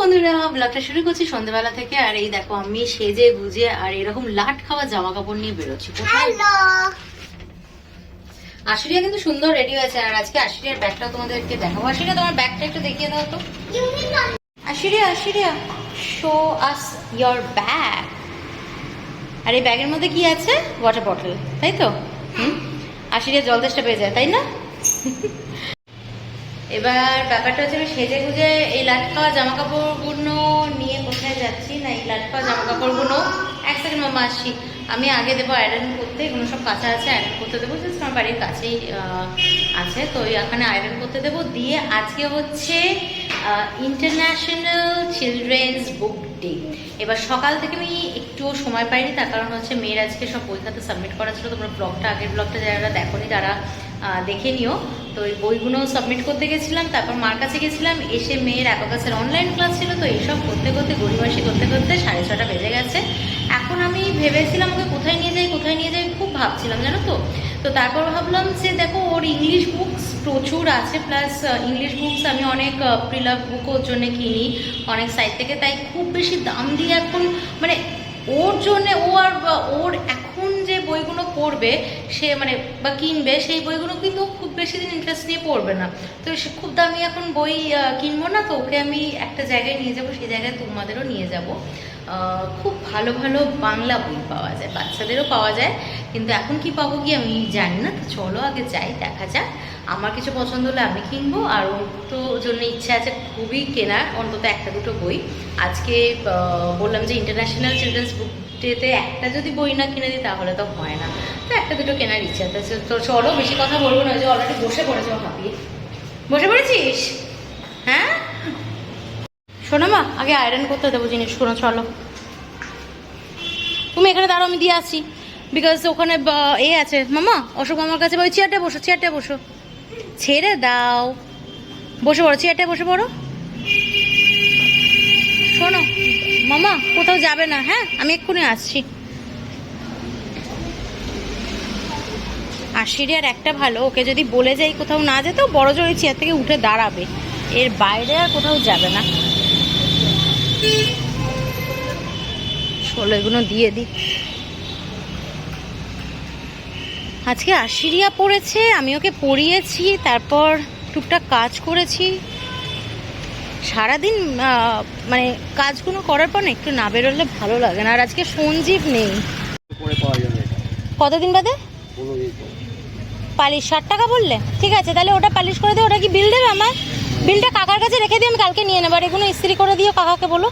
বন্ধুরা ব্লগটা শুরু করছি সন্ধ্যেবেলা থেকে। আর এই দেখো আমি সেজে গুজে আর এরকম লাট খাওয়া জামা কাপড় নিয়ে বেরোচ্ছি। আশুরিয়া কিন্তু সুন্দর রেডি হয়েছে। আর আজকে আশুরিয়ার ব্যাগটা তোমাদেরকে দেখাবো। আশুরিয়া তোমার ব্যাগটা একটু দেখিয়ে দাও তো। Ashuriya Ashuriya show us your bag আর এই ব্যাগের মধ্যে কি আছে? ওয়াটার বটল তাই তো? আশুরিয়া জল তেষ্টা পেয়ে যায় তাই না? এবার ব্যাপারটা হচ্ছে আমি সেজে গুজে এই লাট খাওয়া জামা কাপড়গুলো নিয়ে কোথায় যাচ্ছি না, এই লাট খাওয়া জামা কাপড়গুলো এক সেকেন্ড মামা আসছি। আমি আগে দেবো আয়রন করতে, এগুলো সব কাঁচা আছে আয়রন করতে দেবো জাস্ট আমার বাড়ির কাছেই আছে। তো এখানে আয়রন করতে দেবো। দিয়ে আজকে হচ্ছে ইন্টারন্যাশনাল চিলড্রেন্স বুক ডে এবার সকাল থেকে আমি একটুও সময় পাইনি, তার কারণ হচ্ছে মেয়ের আজকে সব বই সাবমিট করা ছিল। তোমরা ব্লগটা আগের ব্লগটা যারা দেখোনি, তারা দেখে নিও। তো এই বইগুলো সাবমিট করতে গেছিলাম, তারপর মার কাছে গেছিলাম, এসে মেয়ের অ্যাবাকাসের অনলাইন ক্লাস ছিল, তো এইসব করতে করতে, গড়িমাসি করতে করতে সাড়ে ছটা বেজে গেছে। এখন আমি ভেবেছিলাম ওকে কোথায় নিয়ে যাই, কোথায় নিয়ে যাই, খুব ভাবছিলাম, জানো তো? তো তারপর ভাবলাম যে দেখো, ওর ইংলিশ বুকস প্রচুর আছে প্লাস ইংলিশ বুকস আমি অনেক প্রিলাভ বুক ওর জন্য কিনি, অনেক সাইট থেকে, তাই খুব বেশি দাম দিয়ে এখন মানে ওর জন্যে ও আর ওর এখন যে বইগুলো পড়বে, সে মানে বা কিনবে, সেই বইগুলো কিন্তু খুব বেশি দিন ইন্টারেস্ট নিয়ে পড়বে না। তো সে খুব দামি এখন বই কিনবো না, তো ওকে আমি একটা জায়গায় নিয়ে যাব, সেই জায়গায় তোমাদেরও নিয়ে যাব। খুব ভালো ভালো বাংলা বই পাওয়া যায়, বাচ্চাদেরও পাওয়া যায়। কিন্তু এখন কি পাবো কি আমি জানি না, তো চলো আগে যাই, দেখা যাক। আমার কিছু পছন্দ হলে আমি কিনবো, আর ওর তো জন্য ইচ্ছা আছে খুবই কেনার, অন্তত একটা দুটো বই। আজকে বললাম যে ইন্টারন্যাশনাল চিলড্রেন্স বুক ডেতে একটা যদি বই না কিনে দিই, তাহলে তো হয় না। তো একটা দুটো কেনার ইচ্ছা। আছে তো চলো বেশি কথা বলব না যে অলরেডি বসে পড়েছে হাঁপিয়ে বসে পড়েছিস? হ্যাঁ? শোনো মা, আগে আয়রন করতে দেবো জিনিস, শোনো, চলো। তুমি এখানে দাঁড়ো আমি দিয়ে আসি বিকজ ওখানে এ আছে। মামা, অশোক মামার কাছে ওই চেয়ারটা বসো চেয়ারটা বসো। ছেড়ে দাও। বসে পড়ো চেয়ারটা বসে পড়ো শোনো মামা, কোথাও যাবে না হ্যাঁ? আমি এক্ষুনি আসছি। আশির আর একটা ভালো, ওকে যদি বলে যাই কোথাও না যেতেও, বড় জোর চেয়ার থেকে উঠে দাঁড়াবে। এর বাইরে আর কোথাও যাবে না। এগুলো দিয়ে দিই। আজকে আশিরিয়া পড়েছে, আমি ওকে পড়িয়েছি, তারপর টুকটাক কাজ করেছি। সারাদিন মানে কাজগুলো করার পর না একটু না বেরোলে ভালো লাগে না। আর আজকে সঞ্জীব নেই। কতদিন বাদে। পালিশ। ষাট টাকা বললে? ঠিক আছে তাহলে ওটা পালিশ করে দিও ওটা কি বিল দেবে আমার? বিলটা কাকার কাছে রেখে দিও আমি কালকে নিয়ে নেব আর এগুলো ইস্ত্রি করে দিও কাকাকে বলো।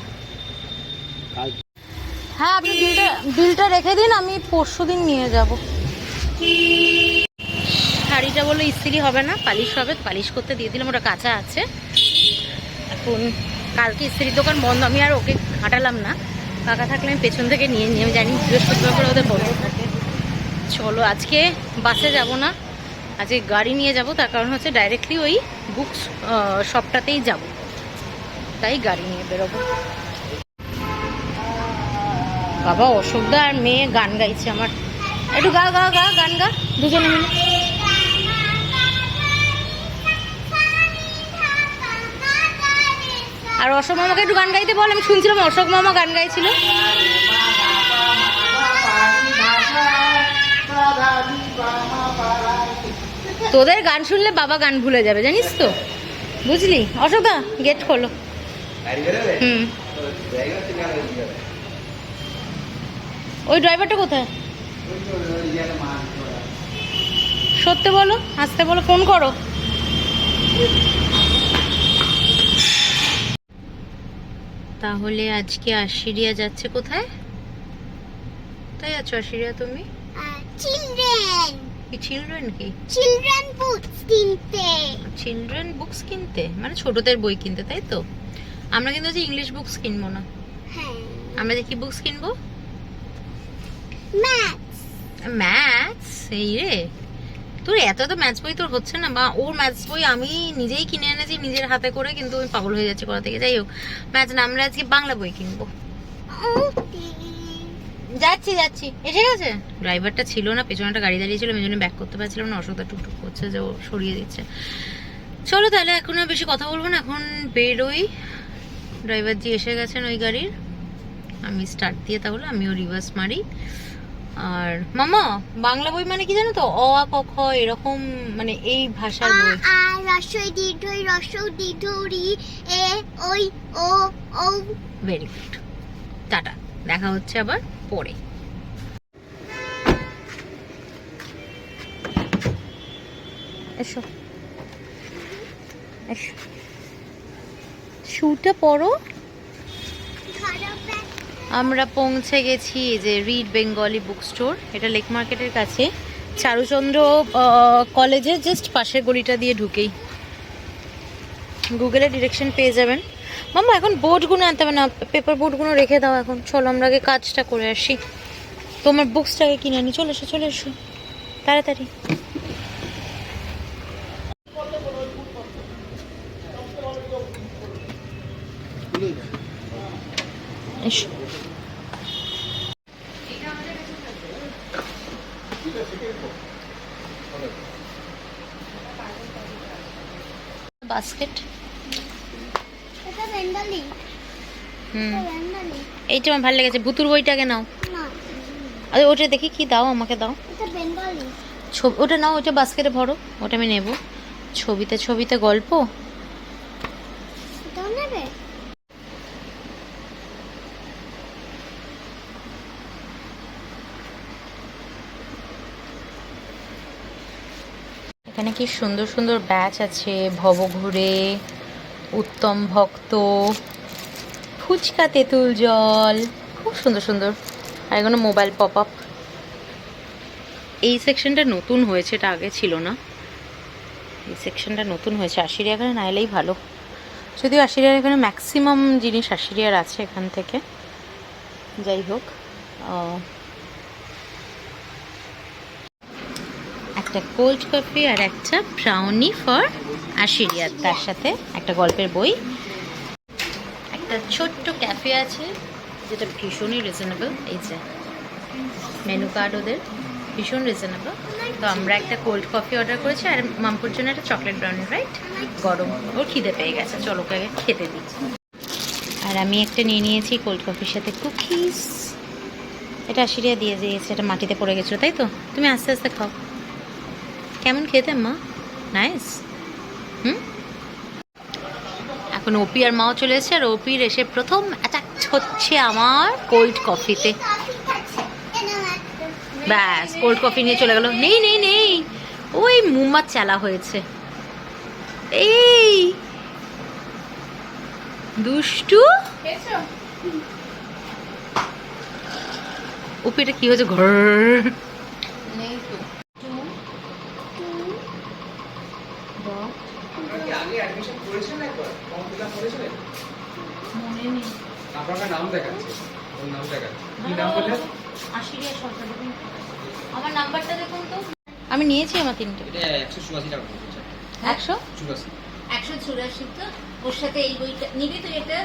হ্যাঁ আপনি বিলটা বিলটা রেখে দিন আমি পরশু দিন নিয়ে যাব। শাড়িটা বলে ইস্ত্রি হবে না পালিশ হবে পালিশ করতে দিয়ে দিলাম ওটা কাঁচা আছে। এখন কালকে স্ত্রীর দোকান বন্ধ, আমি আর ওকে হাঁটালাম না। কাকা থাকলে আমি পেছন থেকে নিয়ে নিয়ে জানি বৃহস্পতিবার করে ওদের বন্ধ থাকে। চলো, আজকে বাসে যাব না, আজকে গাড়ি নিয়ে যাব, তার কারণ হচ্ছে ডাইরেক্টলি ওই বুকস শপটাতেই যাব। তাই গাড়ি নিয়ে বেরোবো। বাবা অশোকদা আর মেয়ে গান গাইছে আমার। একটু গা গা গা, গান গা। দুজনে মিলে। আর অশোক মামাকে একটু গান গাইতে বল, আমি শুনছিলাম অশোক মামা গান গাইছিল। তোদের গান শুনলে বাবা গান ভুলে যাবে, জানিস তো? বুঝলি? অশোকদা গেট খোলো। হুম। ওই ড্রাইভারটা কোথায়? সত্যি বলো আসতে বলো, ফোন করো। তাহলে আজকে আশিরিয়া যাচ্ছে কোথায়? তাই আছো আশিরিয়া তুমি? চিলড্রেন চিলড্রেন কি চিলড্রেন বুকস কিনতে। চিলড্রেন বুকস কিনতে? মানে ছোটদের বই কিনতে তাই তো? আমরা কিন্তু যে ইংলিশ বুকস কিনবো না। হ্যাঁ। আমরা যে কি বুকস কিনবো? ম্যাথস ম্যাথস এই রে। তোর এত তো ম্যাথস বই তোর হচ্ছে না, বা ওর ম্যাথস বই আমি নিজেই কিনে এনেছি, নিজের হাতে করে কিন্তু আমি পাগল হয়ে যাচ্ছি কোথা থেকে। যাই হোক ম্যাথস না, আমরা আজকে বাংলা বই কিনবো। যাচ্ছি যাচ্ছি। এসে গেছে? ড্রাইভারটা ছিল না, পেছনে একটা গাড়ি দাঁড়িয়ে ছিল আমি জন্য ব্যাক করতে পারছিলাম না, অসুবিধা টুকটুক করছে, যে ও সরিয়ে দিচ্ছে। চলো তাহলে, এখন আর বেশি কথা বলব না, এখন বেরোই। ড্রাইভার জি এসে গেছেন ওই গাড়ির। আমি স্টার্ট দিয়ে তাহলে, আমিও রিভার্স মারি। আর মামা বাংলা বই মানে কি জানো তো? অ আ ক খ এরকম মানে এই ভাষার বই। আর রসই দীর্ঘই রসৌ দীর্ঘরি এ ওই ও ও ভেরি গুড টাটা। দেখা হচ্ছে আবার পরে। এসো। এসো। শুটা পরো। আমরা পৌঁছে গেছি যে রিড বেঙ্গলি বুক স্টোর এটা লেক মার্কেটের কাছে। চারুচন্দ্র কলেজে জাস্ট পাশের গলিটা দিয়ে ঢুকেই। গুগলে ডিরেকশন পেয়ে যাবেন। মাম্মা, এখন বোর্ডগুলো আনতে হবে না পেপার বোর্ডগুলো রেখে দাও এখন। চলো, আমরা আগে কাজটা করে আসি। তোমার বুকসটাকে কিনে আনি। চলে এসো চলে এসো। তাড়াতাড়ি। বাস্কেট। হুম। এইটা আমার ভালো লেগেছে। ভুতুর বইটাকে নাও। আরে ওটা দেখি কি দাও আমাকে দাও। ছবি ওটা নাও ওটা বাস্কেটে ভরো। ওটা আমি নেব। ছবিতে ছবিতে গল্প এটাও নেবে এখানে কি সুন্দর সুন্দর ব্যাচ আছে? ভবঘুরে, উত্তম ভক্ত, ফুচকা তেঁতুল জল, খুব সুন্দর সুন্দর। আর এখানে মোবাইল পপ আপ এই সেকশনটা নতুন হয়েছে, এটা আগে ছিল না। এই সেকশনটা নতুন হয়েছে। আশিরিয়া এখানে না এলেই ভালো। যদিও আশিরিয়ার এখানে ম্যাক্সিমাম জিনিস আশিরিয়ার আছে এখান থেকে। যাই হোক একটা কোল্ড কফি আর একটা ব্রাউনি ফর আশিরিয়ার তার সাথে একটা গল্পের বই। একটা ছোট্ট ক্যাফে আছে, যেটা ভীষণই রিজনেবল এই যে মেনু কার্ড ওদের, ভীষণ রিজনেবল তো আমরা একটা কোল্ড কফি অর্ডার করেছি, আর মামপুর জন্য একটা চকলেট ব্রাউনি রাইট গরম, ওর খিদে পেয়ে গেছে। চলো ওকে খেতে দিই। আর আমি একটা নিয়ে নিয়েছি কোল্ড কফির সাথে কুকিজ এটা আশিরিয়া দিয়ে দিয়েছে, এটা মাটিতে পড়ে গেছিল, তাই তো? তুমি আস্তে আস্তে খাও। কেমন খেতে মা? নাইস হুম? এখন ওপি আর মাও চলে এসেছে আর ওপির এসে প্রথম অ্যাটাক হচ্ছে আমার কোল্ড কফিতে ব্যাস কোল্ড কফি নিয়ে চলে গেল। নেই নেই নেই। ওই মুম্মার চালা হয়েছে। এই! দুষ্টু? উপিটা কি হয়েছে? ঘর আগে অ্যাডমিশন করেছিলেন একবার? ফর্ম ফিল আপ করেছিলেন আপনার নাম দেখাচ্ছে ওর নাম দেখাচ্ছে। কি নাম বললেন? আমার নাম্বারটা দেখুন তো। আমি নিয়েছি আমার তিনটে। এটা একশো চুরাশি টাকা পড়ছে একশো? চুরাশি। একশো চুরাশি তো। ওর সাথে এই বইটা নিবি তো এটা?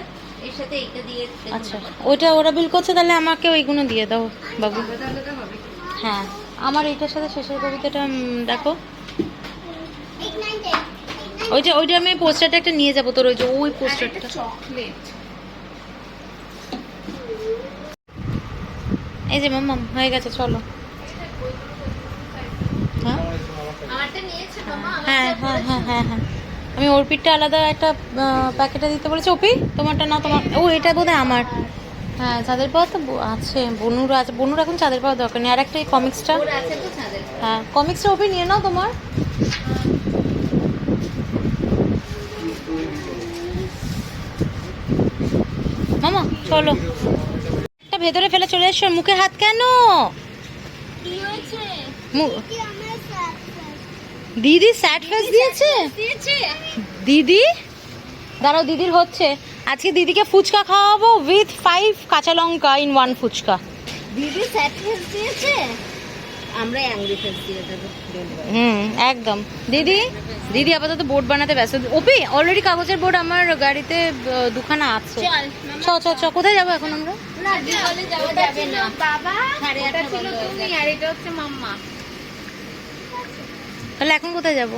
এর সাথে এইটা দিয়ে আচ্ছা। ওইটা ওরা বিল করছে তাহলে আমাকে ওইগুলো দিয়ে দাও বাবু। হ্যাঁ। আমার এইটার সাথে শেষের কবিতাটা দেখো। ওইটা ওইটা আমি পোস্টারটা একটা নিয়ে যাব তোর ওই যে ওই পোস্টারটা। এই যে মাম্মা হয়ে গেছে চলো। হ্যাঁ? হ্যাঁ হ্যাঁ হ্যাঁ হ্যাঁ হ্যাঁ। আমি অর্পিতটা আলাদা একটা প্যাকেটে দিতে বলেছি। অপি তোমারটা না তোমার ও এটা বোধহয় আমার। হ্যাঁ চাঁদের পাওয়া তো আছে। বনুর আছে বনুর এখন চাঁদের পাওয়া দরকার নেই। আর একটা এই কমিক্সটা হ্যাঁ কমিক্সটা অপি নিয়ে নাও তোমার। চলো এটা ভেতরে ফেলে চলে এসছো মুখে হাত কেন? দিদি স্যাড ফেস দিয়েছে? দিদি? দাঁড়াও দিদির হচ্ছে। আজকে দিদিকে ফুচকা খাওয়াবো উইথ ফাইভ কাঁচা লঙ্কা ইন ওয়ান ফুচকা। দিদি স্যাট ফেস দিয়েছে? আমরা অ্যাংরি ফেস দিয়ে দেবো। হুম একদম। দিদি? দিদি আপাতত বোর্ড বানাতে ব্যস্ত। ওপি অলরেডি কাগজের বোর্ড আমার গাড়িতে দুখানা আছে। চ চ চ কোথায় যাব এখন আমরা? না দিওয়ালে যাওয়া যাবে না। বাবা ওটা ছিল তুমি আর এটা হচ্ছে মাম্মা। তাহলে এখন কোথায় যাব?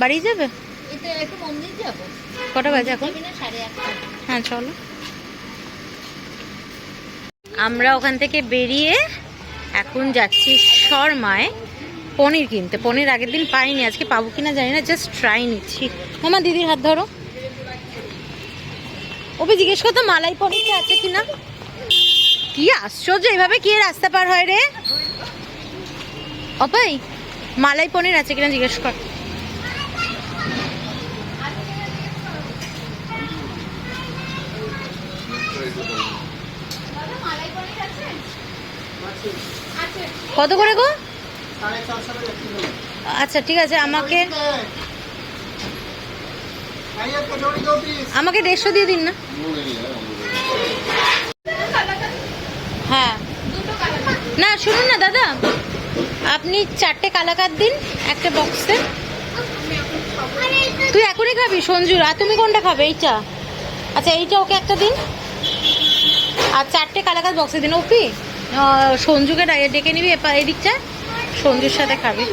বাড়ি যাবে? এটা একটু মন্দির যাব। কটা বাজে এখন? হ্যাঁ চলো। আমরা ওখান থেকে বেরিয়ে এখন যাচ্ছি শর্মায়। পনির কিনতে। পনির আগের দিন পাইনি আজকে পাবো কিনা জানি না জাস্ট ট্রাই নিচ্ছি। মামা দিদির হাত ধরো। ওকে জিজ্ঞেস করতো, মালাই পনিরটা আছে কিনা? কি আশ্চর্য, এভাবে কে রাস্তা পার হয় রে? অপাই মালাই পনির আছে কিনা জিজ্ঞেস কর। কত করে গো? আচ্ছা ঠিক আছে, আমাকে আমাকে দেড়শো দিয়ে দিন না। হ্যাঁ। না, শুনুন না, দাদা। আপনি চারটে কালাকার দিন, একটা বক্সে। তুই এখনই খাবি, সঞ্জুর। আর তুমি কোনটা খাবে? এইটা। আচ্ছা এইটা ওকে একটা দিন। আর চারটে কালাকাত বক্সে দিন, ওপি। সঞ্জুকে ডেকে নিবি এদিকটা। সঞ্জুর সাথে খাবি।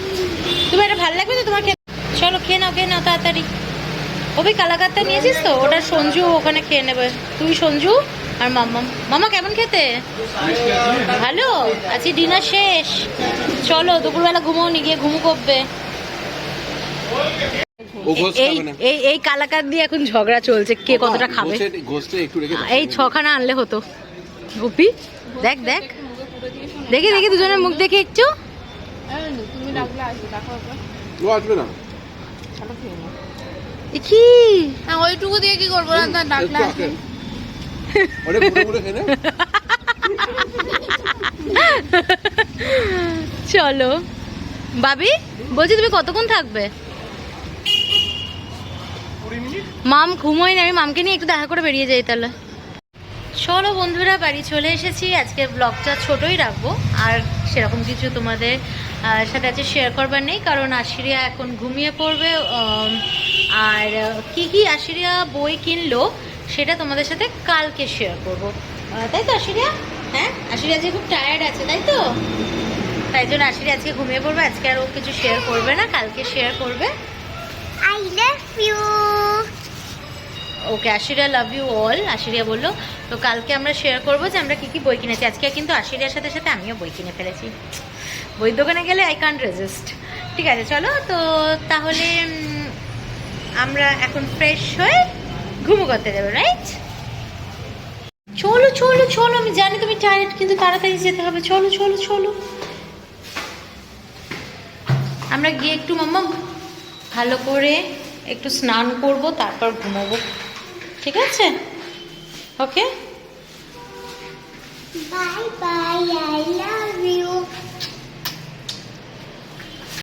তুমি এটা ভালো লাগবে তো খেতে? চলো, খেয়ে নাও খেয়ে নাও, তাড়াতাড়ি। ওপি কালাকাতটা নিয়েছিস তো? ওটা সঞ্জু ওখানে খেয়ে নেবে। তুই সঞ্জু আর মাম্মা। মামা কেমন খেতে? ভালো? আজকে ডিনার শেষ। চলো দুপুরবেলা ঘুমো নি গিয়ে ঘুমু করবে এই এই এই কালাকার দিয়ে এখন ঝগড়া চলছে কে কতটা খাবে? গোসের- গোসটা একটু রেখে দাও। এই ছখানা আনলে হতো। গুপি দেখ দেখ। দেখি দেখি দুজনের মুখ দেখে একটু। ও আসবে না। কি? হ্যাঁ ওইটুকু দিয়ে কি করব? ডাকলে। চলো। বাবি বলছি তুমি কতক্ষণ থাকবে? মাম ঘুমোই না আমি মামকে নিয়ে একটু দেখা করে বেরিয়ে যাই তাহলে। চলো বন্ধুরা বাড়ি চলে এসেছি। আজকে ব্লগটা ছোটই রাখব। আর সেরকম কিছু তোমাদের সাথে আছে শেয়ার করবার নেই, কারণ আশিরিয়া এখন ঘুমিয়ে পড়বে আর কি কি আশিরিয়া বই কিনলো সেটা তোমাদের সাথে কালকে শেয়ার করব। তাই তো আশিরিয়া? হ্যাঁ আশিরিয়া যে খুব টায়ার্ড আছে, তাই তো? তাই জন্য আশিরিয়া আজকে ঘুমিয়ে পড়বে, আজকে আর ও কিছু শেয়ার করবে না, কালকে শেয়ার করবে। I love you okay Ashiriya love you all Ashiriya বলল, তো কালকে আমরা শেয়ার করব যে আমরা কি কি বই কিনেছি। আজকে কিন্তু আশিরিয়ার সাথে সাথে আমিও বই কিনে ফেলেছি। বই দোকানে গেলে আই কান্ট রেজিস্ট ঠিক আছে, চলো, তো তাহলে আমরা এখন ফ্রেশ হয়ে ঘুমো করতে যাব রাইট চলো চলো চলো, আমি জানি তুমি টায়ার্ড কিন্তু তাড়াতাড়ি যেতে হবে। চলো চলো চলো। আমরা গিয়ে একটু মাম্মা ভালো করে একটু স্নান করব, তারপর ঘুমাবো। ঠিক আছে? Okay bye bye I love